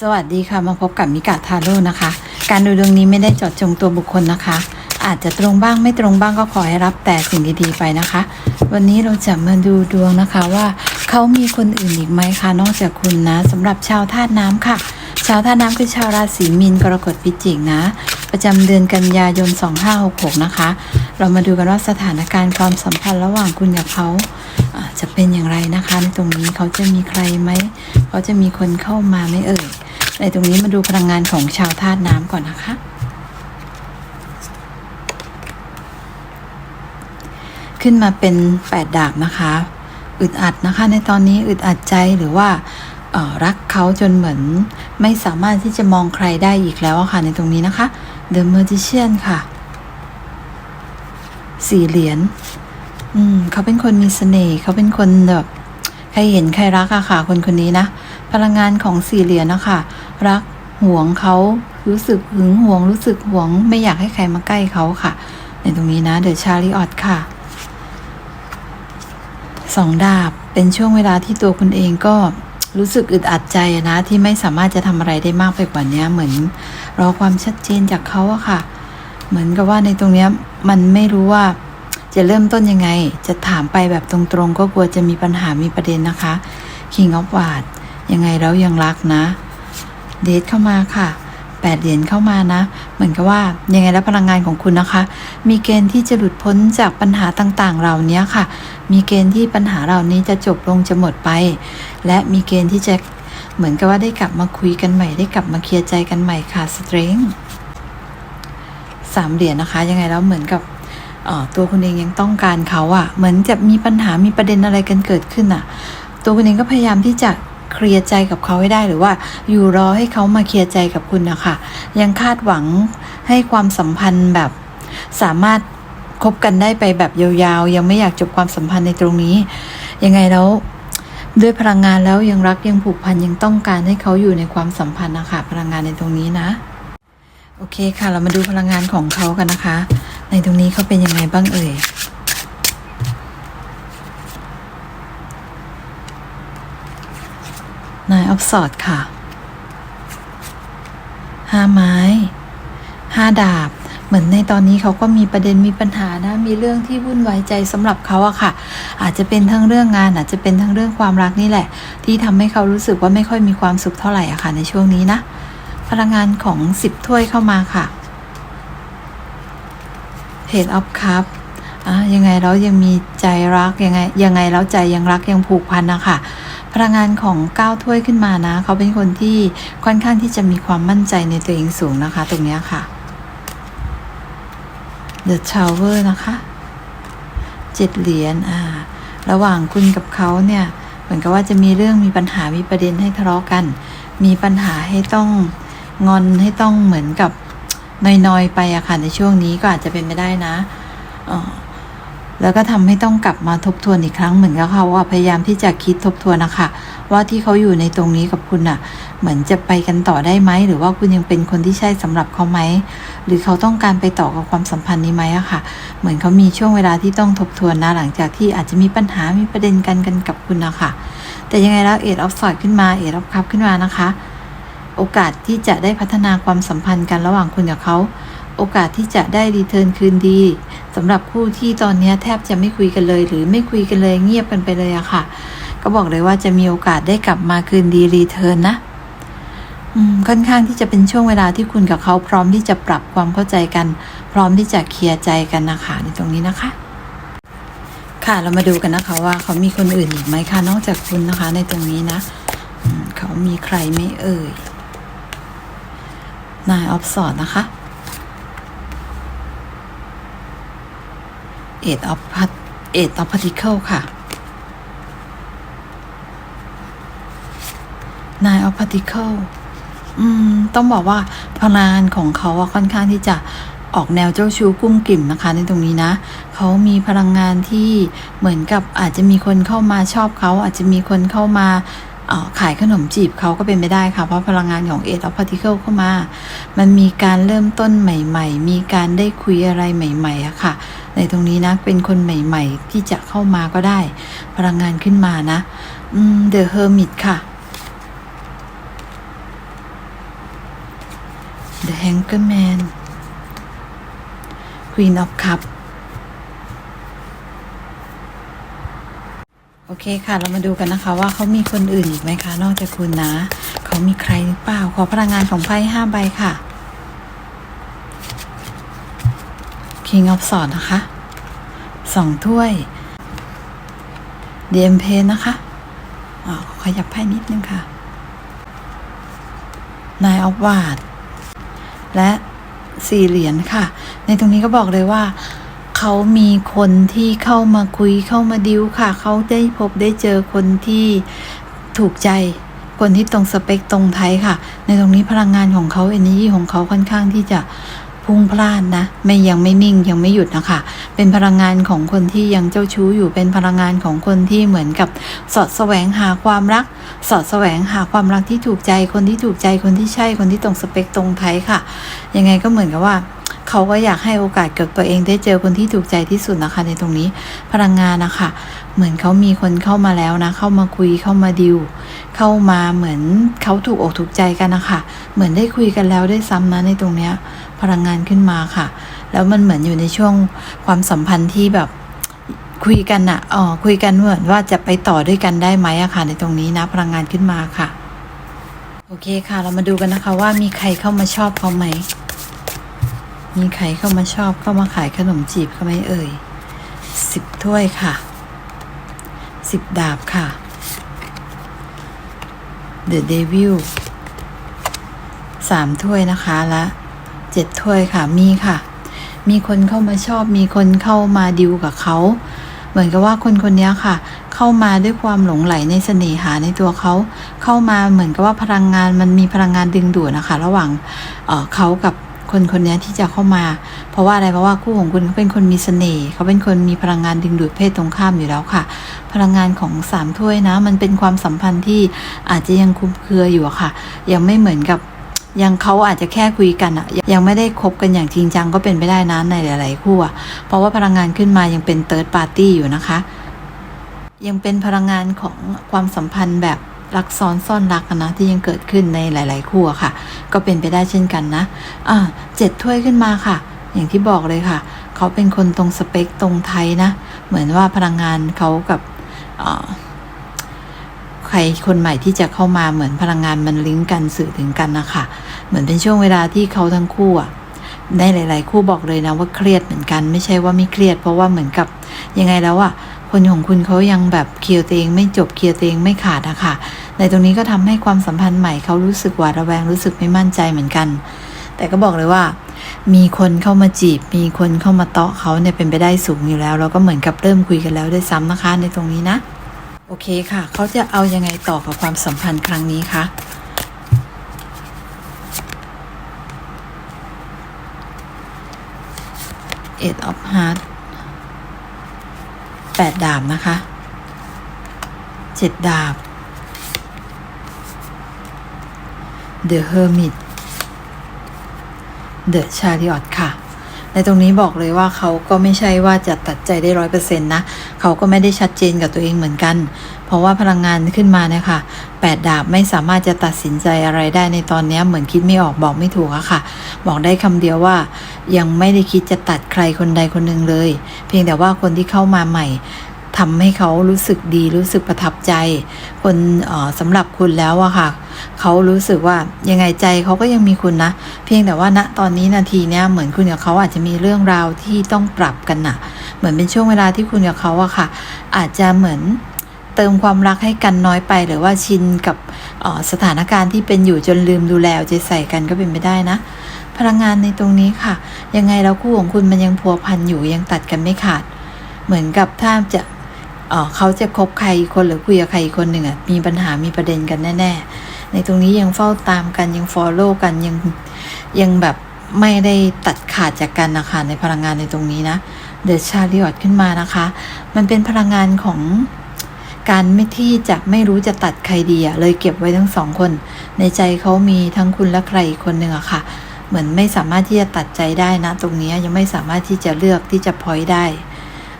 สวัสดีค่ะมาพบกับมิกาทาโร่นะคะ การดูดวงนี้ไม่ได้เจาะจงตัวบุคคลนะคะ อาจจะตรงบ้างไม่ตรงบ้างก็ขอให้รับแต่สิ่งดีๆไปนะคะ วันนี้เราจะมาดูดวงนะคะว่าเขามีคนอื่นอีกไหมคะนอกจากคุณนะสำหรับชาวธาตุน้ำค่ะ ชาวธาตุน้ำคือชาวราศีมีนกรกฎพิจิกนะ ประจำเดือนกันยายน 2566 นะคะ เรามาดูกันว่าสถานการณ์ความสัมพันธ์ระหว่างคุณกับเขาจะเป็นอย่างไรนะคะในตรงนี้เขาจะมีใครไหม เขาจะมีคนเข้ามาไหมเอ่ยในตรงนี้มาดูพลังงานของชาวธาตุน้ำก่อนนะคะ ขึ้นมาเป็นแปดดาบนะคะ อึดอัดนะคะ ในตอนนี้อึดอัดใจหรือว่าออรักเขาจนเหมือนไม่สามารถที่จะมองใครได้อีกแล้วะค่ะ ในตรงนี้นะคะ The Magician ค่ะ สี่เหรียญ อืม เขาเป็นคนมีเสน่ห์ เขาเป็นคนแบบ ใครเห็นใครรักอะค่ะ คนคนนี้นะ พลังงานของสี่เหรียญนะคะรักห่วงเขารู้สึกหึงห่วง รู้สึกห่วง ไม่อยากให้ใครมาใกล้เขาค่ะ ในตรงนี้นะเดอะชาริออตค่ะสองดาบเป็นช่วงเวลาที่ตัวคุณเองก็รู้สึกอึดอัดใจนะที่ไม่สามารถจะทำอะไรได้มากไปกว่านี้เหมือนรอความชัดเจนจากเขาอะค่ะ เหมือนกับว่าในตรงนี้มันไม่รู้ว่า จะเริ่มต้นยังไง จะถามไปแบบตรงๆ ก็กลัวจะมีปัญหามีประเด็นนะคะ King of w a r d ยังไงแล้วยังรักนะ เดทเข้ามาค่ะแปดเหรียญเข้ามานะ เหมือนกับว่ายังไงแล้วพลังงานของคุณนะคะ มีเกณฑ์ที่จะหลุดพ้นจากปัญหาต่างๆ เหล่านี้ค่ะ มีเกณฑ์ที่ปัญหาเหล่านี้จะจบลงจะหมดไป และมีเกณฑ์ที่จะเหมือนกับว่าได้กลับมาคุยกันใหม่ได้กลับมาเคลียร์ใจกันใหม่ค่ะสเตรงสามเหรียญนะคะ ยังไงแล้วเหมือนกับ ตัวคุณเองยังต้องการเขาอะเหมือนจะมีปัญหามีประเด็นอะไรกันเกิดขึ้นอะ ตัวคุณเองก็พยายามที่จะเคลียร์ใจกับเขาให้ได้หรือว่าอยู่รอให้เขามาเคลียร์ใจกับคุณนะคะยังคาดหวังให้ความสัมพันธ์แบบสามารถคบกันได้ไปแบบยาวๆ ยังไม่อยากจบความสัมพันธ์ในตรงนี้ ยังไงแล้วด้วยพลังงานแล้วยังรักยังผูกพันยังต้องการให้เขาอยู่ในความสัมพันธ์นะคะพลังงานในตรงนี้นะ โอเคค่ะ เรามาดูพลังงานของเขากันนะคะ ในตรงนี้เขาเป็นยังไงบ้างเอ่ยนายออฟสอดค่ะห้าไม้ห้าดาบ เหมือนในตอนนี้เขาก็มีประเด็นมีปัญหานะ มีเรื่องที่วุ่นวายใจสำหรับเขาอะค่ะ อาจจะเป็นทั้งเรื่องงาน อาจจะเป็นทั้งเรื่องความรักนี่แหละ ที่ทำให้เขารู้สึกว่าไม่ค่อยมีความสุขเท่าไหร่อะค่ะ ในช่วงนี้นะ พลังงานของสิบถ้วยเข้ามาค่ะ Page of Cup อะยังไงแล้วยังมีใจรักยังไงยังไงแล้วใจยังรักยังผูกพันนะคะพลังงานของก้าวถ้วยขึ้นมานะ เขาเป็นคนที่ค่อนข้างที่จะมีความมั่นใจในตัวเองสูงนะคะ ตรงนี้ค่ะ The Tower นะคะเจ็ดเหรียญอ่า ระหว่างคุณกับเขาเนี่ย เหมือนกับว่าจะมีเรื่องมีปัญหามีประเด็นให้ทะเลาะกัน มีปัญหาให้ต้องงอนให้ต้องเหมือนกับ น้อยๆไปอะค่ะในช่วงนี้ก็อาจจะเป็นไม่ได้นะเออแล้วก็ทำให้ต้องกลับมาทบทวนอีกครั้งเหมือนกับเขาว่าพยายามที่จะคิดทบทวนนะคะว่าที่เขาอยู่ในตรงนี้กับคุณอะเหมือนจะไปกันต่อได้ไหมหรือว่าคุณยังเป็นคนที่ใช่สำหรับเขาไหมหรือเขาต้องการไปต่อกับความสัมพันธ์นี้ไหมอะค่ะ เหมือนเขามีช่วงเวลาที่ต้องทบทวนนะหลังจากที่อาจจะมีปัญหามีประเด็นกันกันกับคุณนะคะแต่ยังไงแล้วเอ็ดออฟสอดขึ้นมาเอ็ดออฟคัพขึ้นมานะคะ โอกาสที่จะได้พัฒนาความสัมพันธ์กันระหว่างคุณกับเขา โอกาสที่จะได้รีเทิร์นคืนดีสำหรับคู่ที่ตอนนี้แทบจะไม่คุยกันเลย หรือไม่คุยกันเลยเงียบกันไปเลยอะค่ะ ก็บอกเลยว่าจะมีโอกาสได้กลับมาคืนดีรีเทิร์นนะค่อนข้างที่จะเป็นช่วงเวลาที่คุณกับเขาพร้อมที่จะปรับความเข้าใจกัน พร้อมที่จะเคลียร์ใจกันนะคะในตรงนี้นะคะ ค่ะเรามาดูกันนะคะว่าเขามีคนอื่นอีกไหมคะนอกจากคุณนะคะ ในตรงนี้นะเขามีใครไม่เอ่ย นายออฟสอดนะคะเอ็ดออฟพัทเอ็ดออฟพาร์ติเคิลค่ะนายออฟพาร์ติเคิลอืม ต้องบอกว่าพลังงานของเขาอะค่อนข้างที่จะออกแนวเจ้าชู้กุ้มกิ่มนะคะ ในตรงนี้นะ เขามีพลังงานที่เหมือนกับอาจจะมีคนเข้ามาชอบเขา อาจจะมีคนเข้ามา ขายขนมจีบเขาก็เป็นไปได้ค่ะ เพราะพลังงานของเอ็ดออฟพาร์ติเคิลเข้ามา มันมีการเริ่มต้นใหม่ ๆ มีการได้คุยอะไรใหม่ๆอะค่ะ ในตรงนี้นะ เป็นคนใหม่ ๆ ที่จะเข้ามาก็ได้ พลังงานขึ้นมานะอืม The Hermit ค่ะ The Hanger Man Queen of Cup โอ เคค่ะ เรามาดูกันนะคะ ว่าเขามีคนอื่นอีกไหมคะ นอกจากคุณนะ เขามีใครหรือเปล่า ขอพลังงานของไพ่ห้าใบค่ะ King of s w o r d นะคะสองถ้วย DM p นะคะอ๋อขยับไพ่นิดนึงค่ะ Nine of w a r d และสี่เหรียญค่ะ ในตรงนี้ก็บอกเลยว่า เขามีคนที่เข้ามาคุยเข้ามาดิวค่ะ เขาได้พบได้เจอคนที่ถูกใจ คนที่ตรงสเปคตรงไทยค่ะ ในตรงนี้พลังงานของเขาเอเนจีของเขาค่อนข้างที่จะพุ่งพลานนะไม่ยังไม่นิ่งยังไม่หยุดนะคะ เป็นพลังงานของคนที่ยังเจ้าชู้อยู่เป็นพลังงานของคนที่เหมือนกับสอดแสวงหาความรัก สอดแสวงหาความรักที่ถูกใจคนที่ถูกใจคนที่ใช่คนที่ตรงสเปคตรงไทยค่ะ ยังไงก็เหมือนกับว่า เขาก็อยากให้โอกาสกับตัวเองได้เจอคนที่ถูกใจที่สุดนะคะในตรงนี้พลังงานนะคะเหมือนเขามีคนเข้ามาแล้วนะ เข้ามาคุยเข้ามาดิวเข้ามาเหมือนเขาถูกอกถูกใจกันนะคะเหมือนได้คุยกันแล้วได้ซ้ำนะในตรงเนี้ยพลังงานขึ้นมาค่ะ แล้วมันเหมือนอยู่ในช่วงความสัมพันธ์ที่แบบคุยกันอะอ๋อคุยกันเหมือนว่าจะไปต่อด้วยกันได้ไหมอะค่ะ ในตรงนี้นะพลังงานขึ้นมาค่ะ โอเคค่ะ เรามาดูกันนะคะว่ามีใครเข้ามาชอบเขาไหม มีใครเข้ามาชอบเข้ามาขายขนมจีบเขาไหมเอ่ยสิบถ้วยค่ะสิบดาบค่ะ The Devil สามถ้วยนะคะและเจ็ดถ้วยค่ะมีค่ะ มีคนเข้ามาชอบมีคนเข้ามาดิวกับเขาเหมือนกับว่าคนคนนี้ค่ะ เข้ามาด้วยความหลงไหลในเสน่หาในตัวเขา เข้ามาเหมือนกับว่าพลังงานมันมีพลังงานดึงดูดนะคะ ระหว่างเออเขากับ คนคนนี้ที่จะเข้ามา เพราะว่าอะไรเพราะว่าคู่ของคุณเขาเป็นคนมีเสน่ห์เขาเป็นคนมีพลังงานดึงดูดเพศตรงข้ามอยู่แล้วค่ะ พลังงานของสามถ้วยนะ มันเป็นความสัมพันธ์ที่อาจจะยังคลุมเครืออยู่ค่ะ ยังไม่เหมือนกับยังเขาอาจจะแค่คุยกันอะยังไม่ได้คบกันอย่างจริงจังก็เป็นไปได้นะในหลาย ๆ คู่อะเพราะว่าพลังงานขึ้นมายังเป็นเติร์ดปาร์ตี้อยู่นะคะ ยังเป็นพลังงานของความสัมพันธ์แบบ รักซ้อนซ่อนรักนะที่ยังเกิดขึ้นในหลาย ๆ คู่ค่ะ ก็เป็นไปได้เช่นกันนะอ่าเจ็ดถ้วยขึ้นมาค่ะ อย่างที่บอกเลยค่ะ เขาเป็นคนตรงสเปคตรงไทยนะ เหมือนว่าพลังงานเขากับใครคนใหม่ที่จะเข้ามาเหมือนพลังงานมันลิงก์กันสื่อถึงกันนะคะเหมือนเป็นช่วงเวลาที่เขาทั้งคู่อะในหลาย ๆ คู่บอกเลยนะว่าเครียดเหมือนกันไม่ใช่ว่าไม่เครียด เพราะว่าเหมือนกับยังไงแล้วอะคนของคุณเขายังแบบเคลียร์ตัวเองไม่จบเคลียร์ตัวเองไม่ขาดอะค่ะ ในตรงนี้ก็ทำให้ความสัมพันธ์ใหม่เขารู้สึกหวาดระแวงรู้สึกไม่มั่นใจเหมือนกัน แต่ก็บอกเลยว่า มีคนเข้ามาจีบ มีคนเข้ามาเตาะเขาเนี่ยเป็นไปได้สูงอยู่แล้ว แล้วก็เหมือนกับเริ่มคุยกันแล้วด้วยซ้ำนะคะ ในตรงนี้นะ โอเคค่ะ เขาจะเอายังไงต่อกับความสัมพันธ์ครั้งนี้คะ Eight of Hearts แปดดาบนะคะเจ็ดดาบ The Hermit The Chariot ค่ะ ในตรงนี้บอกเลยว่าเขาก็ไม่ใช่ว่าจะตัดใจได้ร้อยเปอร์เซ็นต์นะ เขาก็ไม่ได้ชัดเจนกับตัวเองเหมือนกัน เพราะว่าพลังงานขึ้นมาเนี่ยค่ะแปดดาบไม่สามารถจะตัดสินใจอะไรได้ในตอนนี้เหมือนคิดไม่ออกบอกไม่ถูกอะค่ะ บอกได้คำเดียวว่า ยังไม่ได้คิดจะตัดใครคนใดคนหนึ่งเลย เพียงแต่ว่าคนที่เข้ามาใหม่ ทำให้เขารู้สึกดีรู้สึกประทับใจ คนสำหรับคุณแล้วอะค่ะ เขารู้สึกว่ายังไงใจเขาก็ยังมีคุณนะ เพียงแต่ว่าณตอนนี้นาทีเนี้ยเหมือนคุณกับเขาอาจจะมีเรื่องราวที่ต้องปรับกันน่ะเหมือนเป็นช่วงเวลาที่คุณกับเขาอะค่ะ อาจจะเหมือนเติมความรักให้กันน้อยไป หรือว่าชินกับสถานการณ์ที่เป็นอยู่จนลืมดูแลใจใส่กันก็เป็นไปได้นะ พลังงานในตรงนี้ค่ะ ยังไงแล้วคู่ของคุณมันยังพัวพันอยู่ยังตัดกันไม่ขาด เหมือนกับถ้าจะ เขาจะคบใครอีคนหรือคุยกับใครอีคนหนึ่งอะมีปัญหามีประเด็นกันแน่ ๆ ในตรงนี้ยังเฝ้าตามกันยัง follow กันยังยังแบบไม่ได้ตัดขาดจากกันนะคะในพลังงานในตรงนี้นะ The Chariot ขึ้นมานะคะ มันเป็นพลังงานของการไม่ที่จะไม่รู้จะตัดใครดีอะเลยเก็บไว้ทั้งสองคน ในใจเขามีทั้งคุณและใครอีกคนหนึ่งอะค่ะ เหมือนไม่สามารถที่จะตัดใจได้นะ ตรงนี้ยังไม่สามารถที่จะเลือกที่จะพอยได้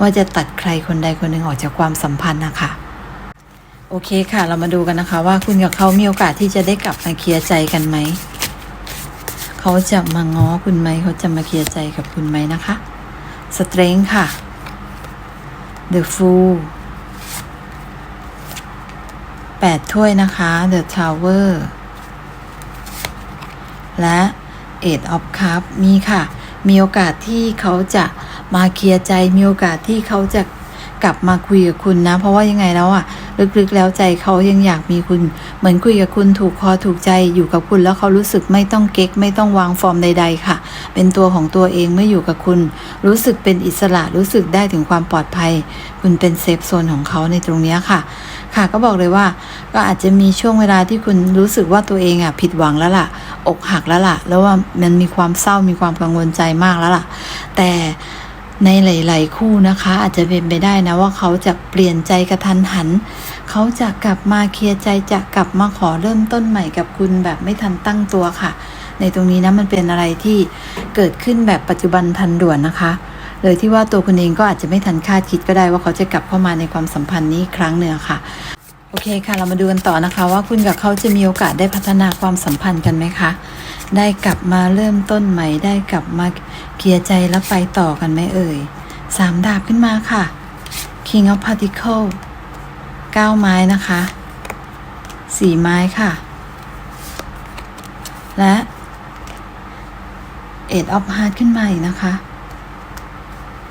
ว่าจะตัดใครคนใดคนหนึ่งออกจากความสัมพันธ์นะคะโอเคค่ะ เรามาดูกันนะคะ ว่าคุณกับเขามีโอกาสที่จะได้กลับมาเคลียร์ใจกันไหมเขาจะมาง้อคุณไหมเขาจะมาเคลียร์ใจกับคุณไหมนะคะสเตรงค่ะ The Fool แปดถ้วยนะคะ The Tower และ Eight of Cup มีค่ะ มีโอกาสที่เขาจะ มาเคลียร์ใจมีโอกาสที่เขาจะกลับมาคุยกับคุณนะ เพราะว่ายังไงแล้วอะลึกๆแล้วใจเขายังอยากมีคุณ เหมือนคุยกับคุณถูกคอถูกใจอยู่กับคุณแล้วเขารู้สึกไม่ต้องเก๊ก ไม่ต้องวางฟอร์มใด ๆ ค่ะ เป็นตัวของตัวเองเมื่ออยู่กับคุณ รู้สึกเป็นอิสระรู้สึกได้ถึงความปลอดภัย คุณเป็นเซฟโซนของเขาในตรงเนี้ยค่ะ ค่ะก็บอกเลยว่า ก็อาจจะมีช่วงเวลาที่คุณรู้สึกว่าตัวเองอะผิดหวังแล้วล่ะ อกหักแล้วล่ะ แล้วว่ามันมีความเศร้ามีความกังวลใจมากแล้วล่ะ แต่ ในหลาย ๆ คู่นะคะ อาจจะเป็นไปได้นะว่าเขาจะเปลี่ยนใจกระทันหัน เขาจะกลับมาเคลียร์ใจจะกลับมาขอเริ่มต้นใหม่กับคุณแบบไม่ทันตั้งตัวค่ะ ในตรงนี้นะมันเป็นอะไรที่เกิดขึ้นแบบปัจจุบันทันด่วนนะคะ เลยที่ว่าตัวคุณเองก็อาจจะไม่ทันคาดคิดก็ได้ว่าเขาจะกลับเข้ามาในความสัมพันธ์นี้ครั้งหนึ่งค่ะโอเคค่ะ เรามาดูกันต่อนะคะ ว่าคุณกับเขาจะมีโอกาสได้พัฒนาความสัมพันธ์กันไหมคะ ได้กลับมาเริ่มต้นใหม่ ได้กลับมาเคลียร์ใจแล้วไปต่อกันไหมเอ่ยสามดาบขึ้นมาค่ะ King of Particle เก้าไม้นะคะสี่ไม้ค่ะ และ Eight of Heart ขึ้นมาอีกนะคะ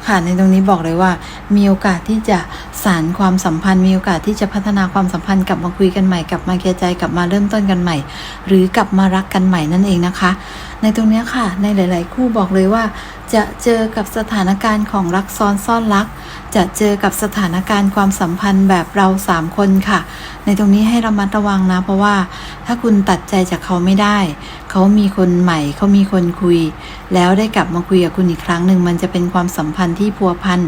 ค่ะในตรงนี้บอกเลยว่า มีโอกาสที่จะ สารความสัมพันธ์มีโอกาสที่จะพัฒนาความสัมพันธ์กลับมาคุยกันใหม่กลับมาเคลียร์ใจกลับมาเริ่มต้นกันใหม่ หรือกลับมารักกันใหม่นั่นเองนะคะ ในตรงนี้ค่ะ ในหลาย ๆ คู่บอกเลยว่า จะเจอกับสถานการณ์ของรักซ้อนซ่อนรัก จะเจอกับสถานการณ์ความสัมพันธ์แบบเราสามคนค่ะ ในตรงนี้ให้ระมัดระวังนะ เพราะว่าถ้าคุณตัดใจจากเขาไม่ได้ เขามีคนใหม่เขามีคนคุย แล้วได้กลับมาคุยกับคุณอีกครั้งหนึ่งมันจะเป็นความสัมพันธ์ที่พัวพัน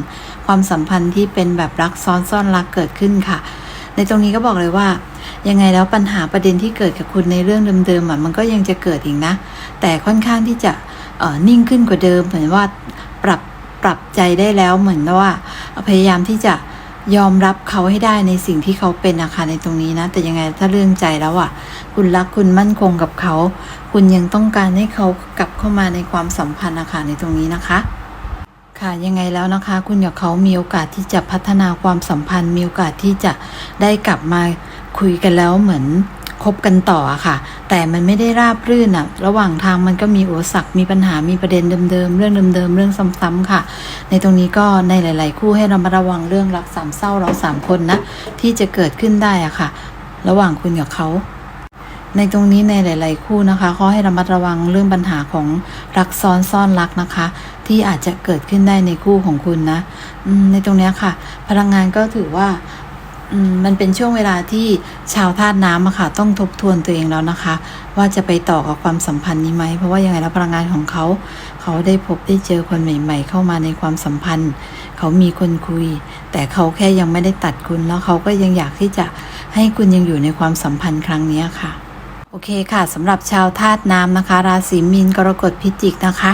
ความสัมพันธ์ที่เป็นแบบรักซ้อนซ่อนรักเกิดขึ้นค่ะ ในตรงนี้ก็บอกเลยว่า ยังไงแล้วปัญหาประเด็นที่เกิดกับคุณในเรื่องเดิมๆอะมันก็ยังจะเกิดอีกนะ แต่ค่อนข้างที่จะนิ่งขึ้นกว่าเดิม เหมือนว่าปรับปรับใจได้แล้วเหมือนว่า พยายามที่จะยอมรับเขาให้ได้ในสิ่งที่เขาเป็นนะคะในตรงนี้นะ แต่ยังไงถ้าเรื่องใจแล้วอะ คุณรักคุณมั่นคงกับเขา คุณยังต้องการให้เขากลับเข้ามาในความสัมพันธ์นะคะในตรงนี้นะคะ ค่ะยังไงแล้วนะคะ คุณกับเขามีโอกาสที่จะพัฒนาความสัมพันธ์ มีโอกาสที่จะได้กลับมาคุยกันแล้วเหมือนคบกันต่อค่ะ แต่มันไม่ได้ราบรื่นอะระหว่างทางมันก็มีอุปสรรคมีปัญหามีประเด็นเดิมๆ เรื่องเดิมๆ เรื่องซ้ำๆค่ะ ในตรงนี้ก็ในหลาย ๆ คู่ให้เรามาระวังเรื่องรักสามเศร้าเราสามคนนะที่จะเกิดขึ้นได้อะค่ะ ระหว่างคุณกับเขา ในตรงนี้ในหลาย ๆ คู่นะคะเขาให้ระมัดระวังเรื่องปัญหาของรักซ้อนซ่อนรักนะคะ ที่อาจจะเกิดขึ้นได้ในคู่ของคุณนะในตรงนี้ค่ะ พลังงานก็ถือว่ามันเป็นช่วงเวลาที่ชาวธาตุน้ำอะค่ะ ต้องทบทวนตัวเองแล้วนะคะ ว่าจะไปต่อกับความสัมพันธ์นี้ไหม เพราะว่ายังไงแล้วพลังงานของเขา เขาได้พบได้เจอคนใหม่ ๆ เข้ามาในความสัมพันธ์ เขามีคนคุย แต่เขาแค่ยังไม่ได้ตัดคุณแล้วเขาก็ยังอยากที่จะให้คุณยังอยู่ในความสัมพันธ์ครั้งนี้ค่ะ โอเคค่ะสำหรับชาวธาตุน้ำนะคะ ราศีมีนกรกฎพิจิกนะคะ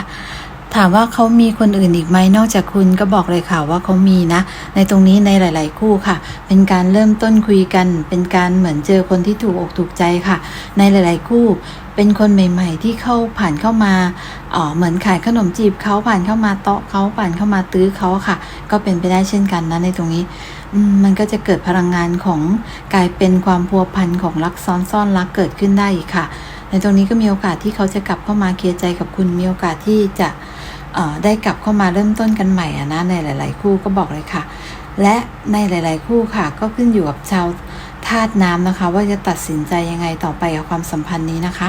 ถามว่าเขามีคนอื่นอีกไหมนอกจากคุณก็บอกเลยค่ะว่าเขามีนะ ในตรงนี้ในหลาย ๆ คู่ค่ะ เป็นการเริ่มต้นคุยกัน เป็นการเหมือนเจอคนที่ถูกอกถูกใจค่ะ ในหลาย ๆ คู่เป็นคนใหม่ ๆ ที่เข้าผ่านเข้ามาอ๋อเหมือนขายขนมจีบเขาผ่านเข้ามาเตาะเขาผ่านเข้ามาตื้อเขาค่ะ ก็เป็นไปได้เช่นกันนะในตรงนี้ มันก็จะเกิดพลังงานของกลายเป็นความพัวพันของรักซ้อนซ่อนรักเกิดขึ้นได้อีกค่ะ ในตรงนี้ก็มีโอกาสที่เขาจะกลับเข้ามาเคลียร์ใจกับคุณมีโอกาสที่จะได้กลับเข้ามาเริ่มต้นกันใหม่อนะในหลาย ๆ คู่ก็บอกเลยค่ะ และในหลาย ๆ คู่ค่ะ ก็ขึ้นอยู่กับชาวธาตุน้ำนะคะ ว่าจะตัดสินใจยังไงต่อไปกับความสัมพันธ์นี้นะคะ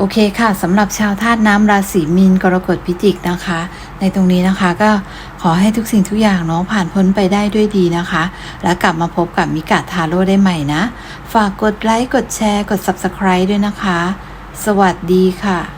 โอเคค่ะสำหรับชาวธาตุน้ำราศีมีนกรกฎพิจิกนะคะ ในตรงนี้นะคะก็ขอให้ทุกสิ่งทุกอย่างเนาะผ่านพ้นไปได้ด้วยดีนะคะ แล้วกลับมาพบกับมิกาทาโร่ได้ใหม่นะ ฝากกดไลค์กดแชร์กด Subscribe ด้วยนะคะ สวัสดีค่ะ